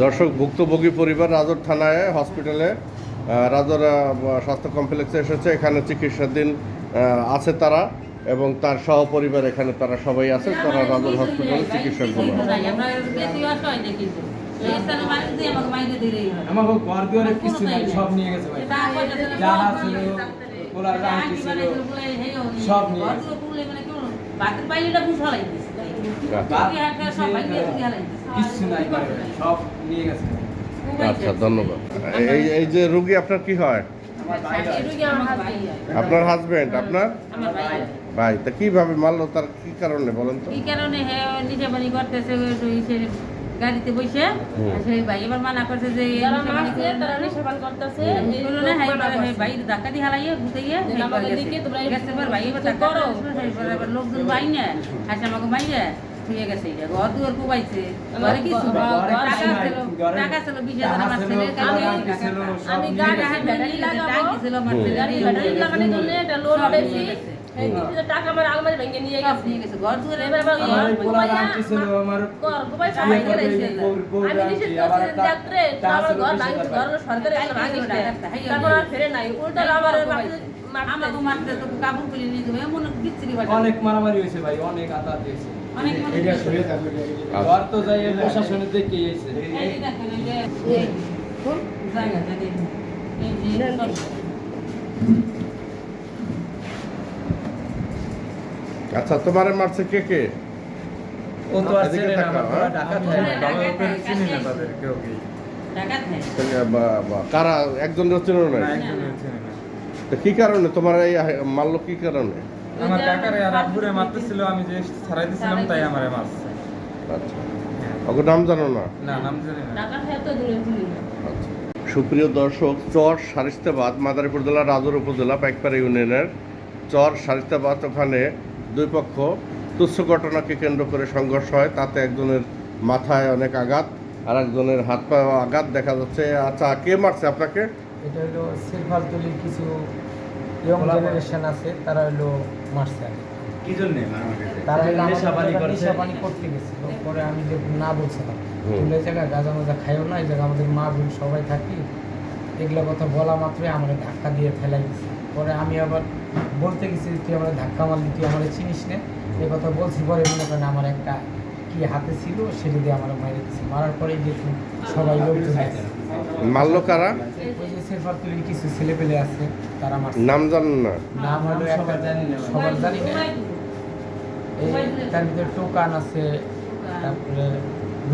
দর্শক ভুক্তভোগী পরিবার রাজর থানায় হসপিটালে রাজর স্বাস্থ্য কমপ্লেক্সে এসেছে। এখানে চিকিৎসাধীন আছে তারা এবং তার সহপরিবার এখানে তারা সবাই আছে। তারা রাজর হসপিটালে চিকিৎসা করে। আমাকে ঘর দুয়ারে কিছু নাই সব নিয়ে গেছে ভাই। জামা ছিল পোলার রাং ছিল সব নিয়ে গেছে। আচ্ছা ধন্যবাদ। এই এই যে রুগী, আপনার কি হয়? আপনার হাজবেন্ড আপনার? ভাই, তা কীভাবে মারলো? তার কি কারণে বলেন তো? কি কারণে হ্যাঁ নিজে বাড়ি করতেছে গাড়িতে বসে সেই ভাই এবার মানা করছে যে ভাই ধাক্কা দিয়ে গেছে। এবার ভাই এবার লোকজন বাইনে হাসে আমাকে মাইরে থুয়ে গেছে এটা। ঘর দুয়ার কোবাইছে। আমার ঘরে কিছু ঘরে না। কিছু টাকা নাই, ছিল ঘরে টাকা ছিল বিশ হাজার টাকা আমার ছিল, ছেলের পোলার কাছে। রাং ছিল, সব আমি নিয়ে গাড়ি গেছে। হাতে ব্যাটারি লাগাবো টাঙ্কি ছিল আমার হুম। ছেলের। গাড়ি এই ব্যাটারি নিয়ে লাগানোর জন্য একটা লোড সব নিয়ে উঠেছি গেছে। এই যে টাকা আমার আলমারি ভেঙে নিয়ে সব গেছে। নিয়ে গেছে। ঘর দুয়ারে এবার আবার আমার এই ঘর পোলার ঘুমাইয়া, আংটি ছিল আমার ঘর ঘুমাই ইয়ে সবাই করে করেছে। এই বউর- বউর আমি আংটি, নিষেধ আবার করছি টা- ডাক্তারে, তো টাকা আমার ছিল ঘর বিশ ভাঙছে, হাজার ঘর সরকারি একটা ভাঙিস না। হাই, তারপর আর ফেরে নাই। উল্টা আমার মারতে- আমাকে মারতে- মারতে তো কাপড় খুলে নিয়ে যাবে এমন বিচ্ছিরি বাটা অনেক মারামারি হয়েছে ভাই অনেক আতা দিয়েছে আচ্ছা তোমার মারছে কে কে? ও তো আর না হ্যাঁ? ঢাকা হ্যাঁ, চিনি না তাদের কেউ কি? বা- বা- কারা? একজন চেনো নাই? একজনের ছেলে না তো কি কারণে? তোমার এই মারলো কি কারণে? আমার কাকারে আর আব্বুরে মারতেছিল আমি যে ছাড়াই দিছিলাম তাই আমারে মারছে। আচ্ছা। ওকে নাম জানো না? না নাম জানি না। খেয়ে তো দূরে আচ্ছা। সুপ্রিয় দর্শক চর সারিস্তাবাদ মাদারীপুর জেলা রাজুর উপজেলা পাইকপাড়া ইউনিয়নের চর সারিস্তাবাদ ওখানে দুই পক্ষ তুচ্ছ ঘটনাকে কেন্দ্র করে সংঘর্ষ হয়। তাতে একজনের মাথায় অনেক আঘাত আর একজনের হাত পায়ে আঘাত দেখা যাচ্ছে। আচ্ছা কে মারছে আপনাকে? এটা হলো সিলভার কিছু ইয়ং জেনারেশন আছে তারা হলো মারছে আগে। কি জন্য তারা হলো? নেশাবানি করতে গেছিল পরে আমি যে না বলছিলাম হুম। তুলে জায়গায় গাঁজা মাজা খাইও না এই জায়গায় আমাদের মা বোন সবাই থাকি এগুলো কথা বলা মাত্রই আমার ধাক্কা দিয়ে ফেলাই দিছে পরে আমি আবার বলতে গেছি যে তুই আমার ধাক্কা মারলি তুই আমার চিনিস না এই কথা বলছি পরে মনে করেন আমার একটা কি হাতে ছিল সেটা দিয়ে আমার মারে দিচ্ছে মারার পরে যে সবাই লোকজন। মারলো কারা? ওই যে তুলির কিছু ছেলে পেলে আছে তারা মারছে। নাম জানেন না? নাম হলো একটা জানি না। সবার জানি না। এই তার ভিতরে টোকান আছে তারপরে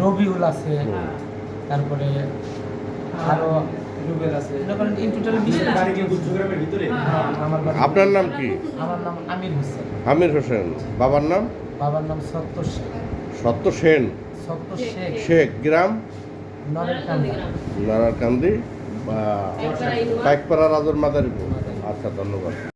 রবিউল আছে তারপরে আরও আমার আপনার নাম কি? আমার নাম আমির হোসেন। আমির হোসেন। বাবার নাম? বাবার নাম সত্তর শেখ সত্য সেন। শেখ। গ্রাম? নারায়ণকান্দি। বা একটা পাইকপাড়া রাজর মাদারীপুর। আচ্ছা ধন্যবাদ।